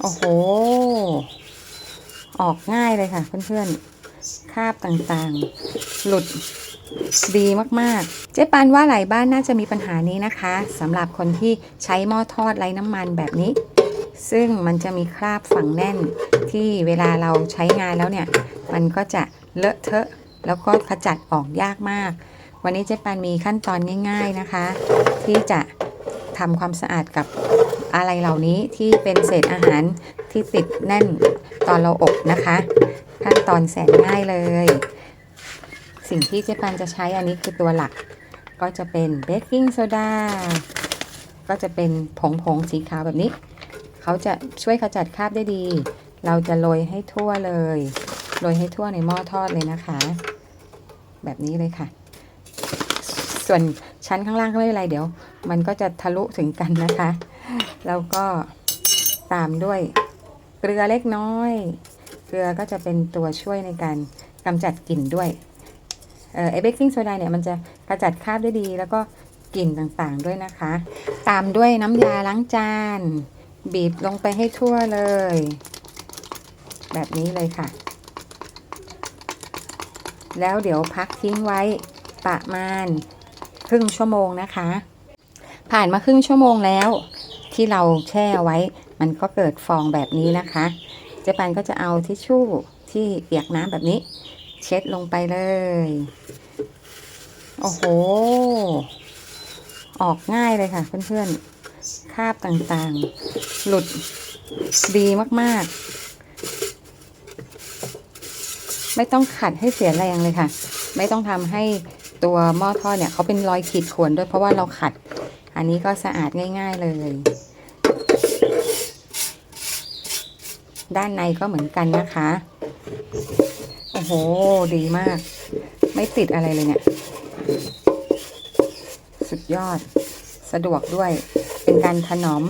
โอ้โห ออกง่ายเลยค่ะ เพื่อนๆคราบต่างๆ หลุดดีมากๆ เจ๊ปันว่าหลายบ้านน่าจะมีปัญหานี้นะคะสำหรับคนที่ใช้หม้อทอดไร้น้ำมันแบบนี้ ซึ่งมันจะมีคราบฝังแน่นที่เวลาเราใช้งานแล้วเนี่ย มันก็จะเลอะเทอะ แล้วก็ขจัดออกยากมาก วันนี้เจ๊ปันมีขั้นตอนง่าย ๆนะคะ ที่จะทำความสะอาดกับ อะไรเหล่านี้ที่เป็นเศษอาหารที่ติดแน่นตอนเราอบนะคะขั้นตอนแสนง่ายเลย สิ่งที่เจ๊ปันจะใช้อันนี้คือตัวหลัก ก็จะเป็นเบกกิ้งโซดาก็จะเป็นผงผงสีขาวแบบนี้ เขาจะช่วยขจัดคราบได้ดี เราจะโรยให้ทั่วเลยโรยให้ทั่วในหม้อทอดเลยนะคะ แบบนี้เลยค่ะ ส่วนชั้นข้างล่างก็ไม่เป็นไรเดี๋ยว มันก็จะทะลุถึงกันนะคะ แล้วก็ตามด้วยเกลือเล็กน้อย เกลือก็จะเป็นตัวช่วยในการกำจัดกลิ่นด้วยเออไอเบกกิ้งโซดาเนี่ยมันจะกระจัดคราบได้ดี แล้วก็กลิ่นต่างๆด้วยนะคะ ตามด้วยน้ำยาล้างจาน บีบลงไปให้ทั่วเลย แบบนี้เลยค่ะ แล้วเดี๋ยวพักทิ้งไว้ประมาณครึ่งชั่วโมงนะคะ ผ่านมาครึ่งชั่วโมงแล้ว ที่เราแช่ไว้ มันก็เกิดฟองแบบนี้นะคะเจ๊ปันก็จะเอาทิชชู่ที่เปียกน้ำแบบนี้ เช็ดลงไปเลย โอ้โห ออกง่ายเลยค่ะเพื่อนๆคราบต่างๆ หลุดดีมากๆ ไม่ต้องขัดให้เสียแรงเลยค่ะ ไม่ต้องทำให้ตัวหม้อทอดเนี่ยเขาเป็นรอยขีดข่วนด้วยเพราะว่าเราขัด อันนี้ก็สะอาดง่าย ๆเลย ด้านในก็เหมือนกันนะคะ โอ้โห ดีมาก ไม่ติดอะไรเลยเนี่ย สุดยอด สะดวกด้วย เป็นการถนอม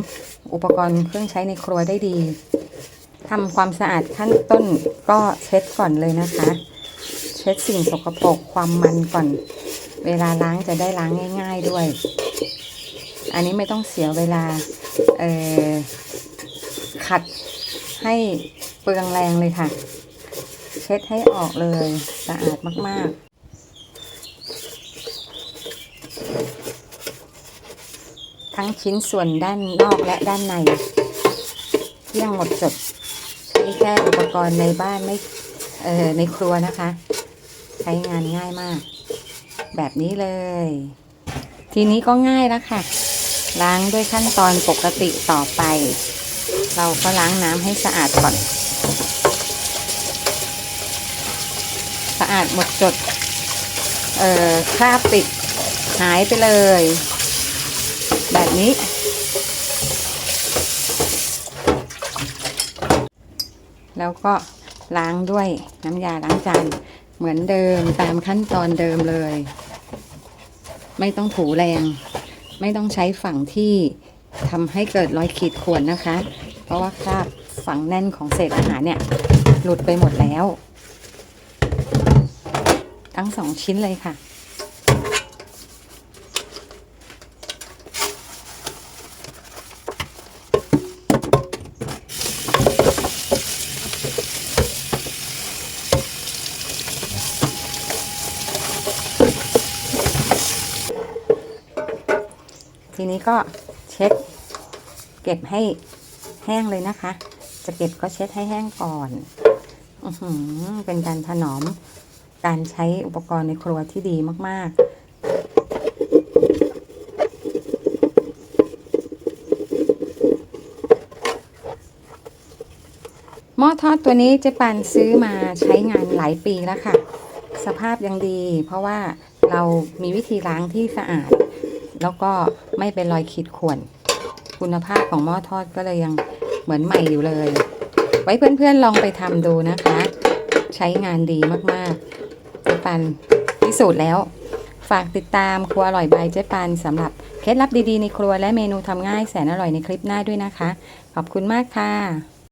อุปกรณ์เครื่องใช้ในครัวได้ดีทำความสะอาดขั้นต้นก็เช็ดก่อนเลยนะคะ เช็ดสิ่งสกปรกความมันก่อน เวลาล้างจะได้ล้างง่าย ๆด้วย อันนี้ไม่ต้องเสียเวลาขัดให้เปลืองแรงเลยค่ะ เช็ดให้ออกเลยสะอาดมากๆทั้งชิ้นส่วนด้านนอกและด้านในเที่ยงหมดจดใช้แค่อุปกรณ์ในบ้านไม่เอ่อในครัวนะคะ ใช้งานง่ายมาก แบบนี้เลย ทีนี้ก็ง่ายแล้วค่ะ ล้างด้วยขั้นตอนปกติต่อไป เราก็ล้างน้ำให้สะอาดก่อน สะอาดหมดจด เอ่อคราบติดหายไปเลย แบบนี้ แล้วก็ล้างด้วยน้ำยาล้างจานเหมือนเดิมตามขั้นตอนเดิมเลย ไม่ต้องถูแรง ไม่ต้องใช้ฝั่งที่ทำให้เกิดรอยขีดข่วนนะคะ เพราะว่าคราบฝังแน่นของเศษอาหารเนี่ย หลุดไปหมดแล้ว ทั้งสองชิ้นเลยค่ะ ทีนี้ก็เช็ดเก็บให้แห้งเลยนะคะ จะเก็บก็เช็ดให้แห้งก่อนอือเป็นการถนอมการใช้อุปกรณ์ในครัวที่ดีมาก ๆหม้อทอดตัวนี้เจ๊ปันซื้อมาใช้งานหลายปีแล้วค่ะ สภาพยังดี เพราะว่าเรามีวิธีล้างที่สะอาด แล้วก็ไม่เป็นรอยขีดข่วน คุณภาพของหม้อทอดก็เลยยังเหมือนใหม่อยู่เลย ไว้เพื่อนๆลองไปทำดูนะคะ ใช้งานดีมากๆเจ๊ปันพิสูจน์แล้ว ฝากติดตามครัวอร่อยบายเจ๊ปันสำหรับเคล็ดลับดีๆในครัวและเมนูทำง่ายแสนอร่อยในคลิปหน้าด้วยนะคะ ขอบคุณมากค่ะ